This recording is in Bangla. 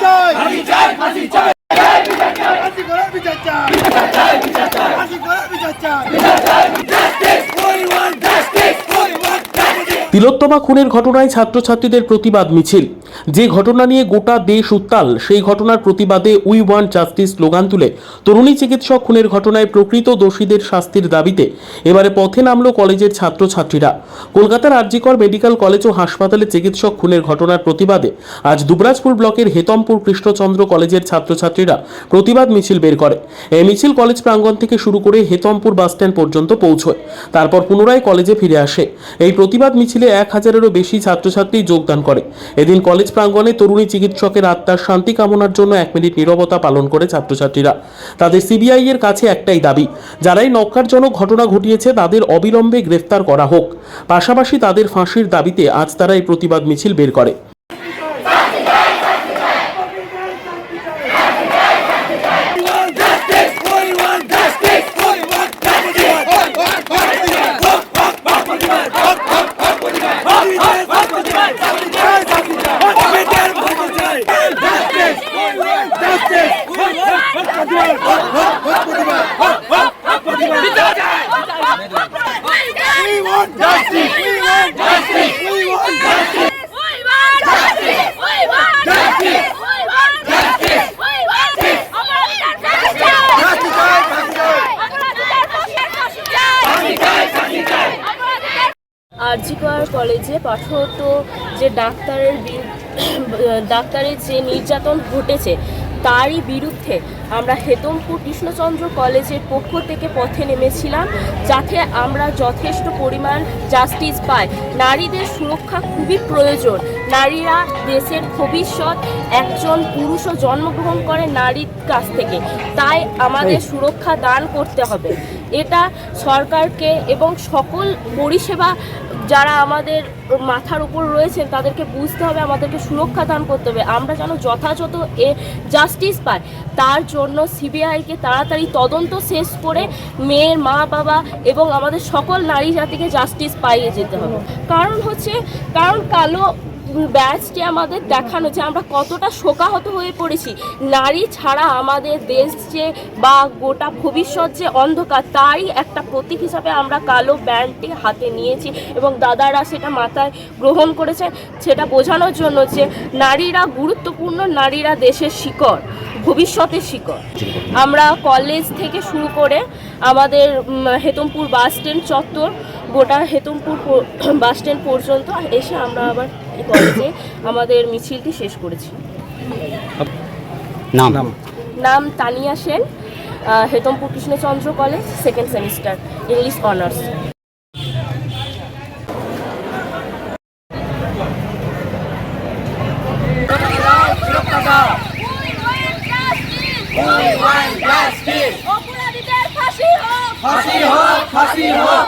ফাঁসি চাই। ফাঁসি করার বিচার চাই। ফাঁসি করার বিচার চাই। তিলোত্তমা খুনের ঘটনায় ছাত্রছাত্রীদের প্রতিবাদ মিছিল। যে ঘটনা নিয়ে গোটা দেশ উত্তাল, সেই ঘটনার প্রতিবাদে উই ওয়ান্ট জাস্টিস স্লোগান তুলে। তরুণী চিকিৎসক খুনের ঘটনায় প্রকৃত দোষীদের শাস্তির দাবিতে এবারে পথে নামলো কলেজের ছাত্রছাত্রীরা। কলকাতার আরজিকর মেডিকেল কলেজ ও হাসপাতালে চিকিৎসক খুনের ঘটনার প্রতিবাদে আজ দুবরাজপুর ব্লকের হেতমপুর কৃষ্ণচন্দ্র কলেজের ছাত্রছাত্রীরা প্রতিবাদ মিছিল বের করে। এই মিছিল কলেজ প্রাঙ্গণ থেকে শুরু করে হেতমপুর বাসস্ট্যান্ড পর্যন্ত পৌঁছয়। তারপর পুনরায় কলেজে ফিরে আসে। এই প্রতিবাদ মিছিলে এক হাজারেরও বেশি ছাত্রছাত্রী যোগদান করে। এদিন কলেজ প্রাঙ্গণে তরুণী চিকিৎসকের আত্মার শান্তি কামনার জন্য এক মিনিট নিরবতা পালন করে ছাত্রছাত্রীরা। তাদের সিবিআই এর কাছে একটাই দাবি, যারাই নক্কারজনক ঘটনা ঘটিয়েছে তাদের অবিলম্বে গ্রেফতার করা হোক। পাশাপাশি তাদের ফাঁসির দাবিতে আজ তারা এই প্রতিবাদ মিছিল বের করে। আরজিকর কলেজে পাঠরত যে ডাক্তারের ডাক্তারের যে নির্যাতন ঘটেছে তারই বিরুদ্ধে আমরা হেতমপুর কৃষ্ণচন্দ্র কলেজের পক্ষ থেকে পথে নেমেছিলাম যাতে আমরা যথেষ্ট পরিমাণ জাস্টিস পাই। নারীদের সুরক্ষা খুবই প্রয়োজন। নারীরা দেশের ভবিষ্যৎ একজন পুরুষও জন্মগ্রহণ করে নারীর কাছ থেকে। তাই আমাদের সুরক্ষা দান করতে হবে। এটা সরকারকে এবং সকল পরিষেবা যারা আমাদের মাথার উপর রয়েছেন, তাদেরকে বুঝতে হবে, আমাদেরকে সুরক্ষা দান করতে হবে। আমরা যেন যথাযথ এ জাস্টিস পাই। তার জন্য সিবিআইকে তাড়াতাড়ি তদন্ত শেষ করে মেয়ের মা, বাবা এবং আমাদের সকল নারী জাতিকে জাস্টিস পাইয়ে যেতে হবে। কারণ হচ্ছে, কারণ কালো ব্যাচটি আমাদের দেখানো যে আমরা কতটা শোকাহত হয়ে পড়েছি। নারী ছাড়া আমাদের দেশ যে বা গোটা ভবিষ্যৎ যে অন্ধকার, তারই একটা প্রতীক হিসাবে আমরা কালো ব্যান্ডটি হাতে নিয়েছি এবং দাদারা সেটা মাথায় গ্রহণ করেছেন সেটা বোঝানোর জন্য যে নারীরা গুরুত্বপূর্ণ, নারীরা দেশের শিকড়, ভবিষ্যতের শিকড়। আমরা কলেজ থেকে শুরু করে আমাদের হেতমপুর বাস স্ট্যান্ড চত্বর, গোটা হেতমপুর বাস স্ট্যান্ড পর্যন্ত এসে আমরা আবার কলেজে আমাদের মিছিলটি শেষ করেছি। নাম? নাম? Tania Sen Hetampur Krishnachandra college second semester English honours ফাঁসি হোক ফাঁসি হোক